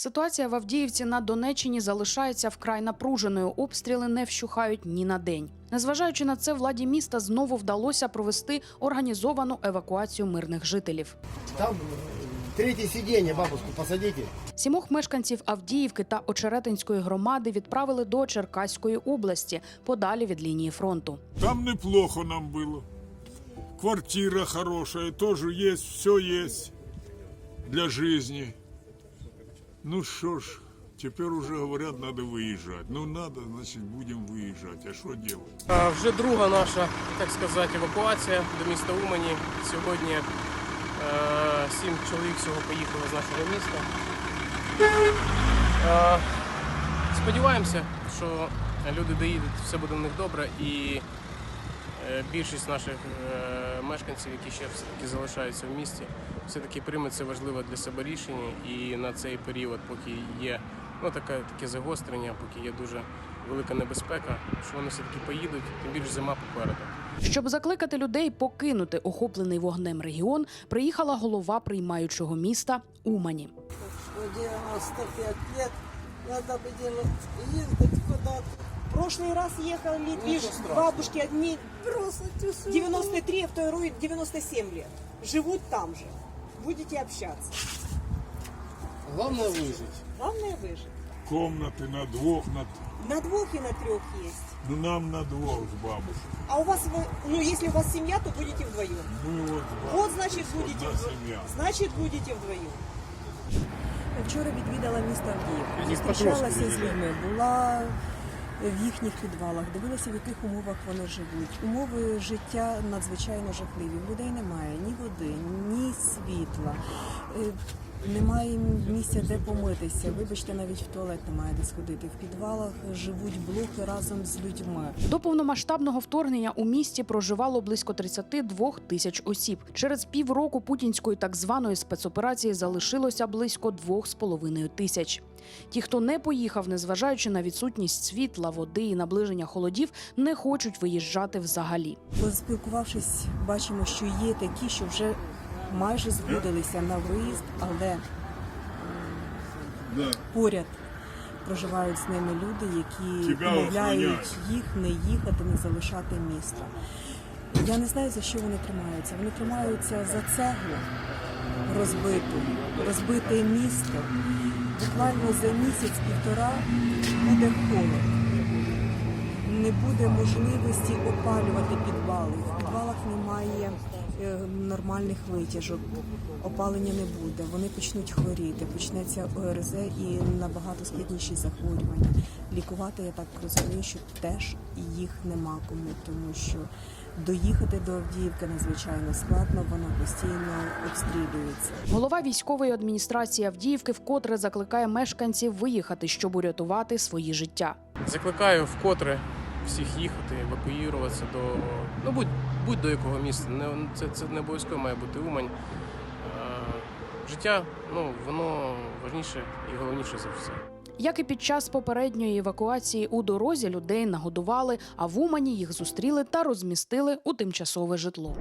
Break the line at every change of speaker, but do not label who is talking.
Ситуація в Авдіївці на Донеччині залишається вкрай напруженою. Обстріли не вщухають ні на день. Незважаючи на це, владі міста знову вдалося провести організовану евакуацію мирних жителів.
Там э, третье сиденье, бабушку посадите.
Сімох мешканців Авдіївки та Очеретинської громади відправили до Черкаської області подалі від лінії фронту.
Там неплохо нам было. Квартира хорошая, тоже есть, все есть для жизни. Ну что ж, теперь уже говорят, надо выезжать. Ну надо, значит, будем выезжать. А делать?
А, Вже друга наша, так сказати, евакуація до міста Умані. Сьогодні е, сім чоловік всього поїхали з нашого міста. Е, сподіваємося, що люди доїдуть, все буде в них добре і е, більшість наших е, мешканців, які ще все-таки залишаються в місті, все-таки прийме це важливе для себе рішення і на цей період, поки є ну, таке, таке загострення, поки є дуже велика небезпека, що вони все-таки поїдуть, тим більше зима попереду.
Щоб закликати людей покинути охоплений вогнем регіон, приїхала голова приймаючого міста Умані.
Что 95 лет, надо бы делать, ездить куда-то.
прошлый раз ехали лишь бабушки одни
Бросить усю.
93, а второй 97 лет. Живут там же Будете общаться.
Главное выжить.
Главное выжить.
Комнаты на двух, на...
На двух и на трех есть.
ну нам на двух с бабушкой.
А у вас, вы- ну если у вас семья, то будете вдвоем.
Мы вот, с
Вот
бабушкой,
значит
одна
будете вдвоем.
семья.
Значит будете вдвоем.
Вчора відвідала місто Авдіївку. Зустрічалася з людьми, була в їхніх підвалах, дивилася, в яких умовах вони живуть. Умови життя надзвичайно жахливі. В людей немає ні води, ні світла. Е, Немає місця, де помитися. Вибачте, навіть в туалет немає де сходити. В підвалах живуть блоки разом з людьми.
До повномасштабного вторгнення у місті проживало близько 32 тисяч осіб. Через півроку путінської так званої спецоперації залишилося близько 2,5 тисяч. Ті, хто не поїхав, незважаючи на відсутність світла, води і наближення холодів, не хочуть виїжджати взагалі.
Поспілкувавшись, бачимо, що є такі, що вже майже згодилися на виїзд, але поряд проживають з ними люди, які умовляють їх не їхати, не залишати місто. Я не знаю, за що вони тримаються. Вони тримаються за цеглу розбиту, розбите місто. Буквально за місяць-півтора буде холод не буде можливості опалювати підвали. В підвалах немає нормальних витяжок, опалення не буде. Вони почнуть хворіти, почнеться ОРЗ і набагато складніші захворювання. Лікувати я так розумію, що теж їх нема кому, тому що доїхати до Авдіївки надзвичайно складно, вона постійно обстрілюється.
Голова військової адміністрації Авдіївки вкотре закликає мешканців виїхати, щоб урятувати свої життя.
Закликаю вкотре всіх їхати, евакуюватися до ну будь, будь до якого міста. Не це, це не обов'язково має бути Умань. Е, життя, ну воно важніше і головніше за все.
Як і під час попередньої евакуації у дорозі людей нагодували, а в Умані їх зустріли та розмістили у тимчасове житло.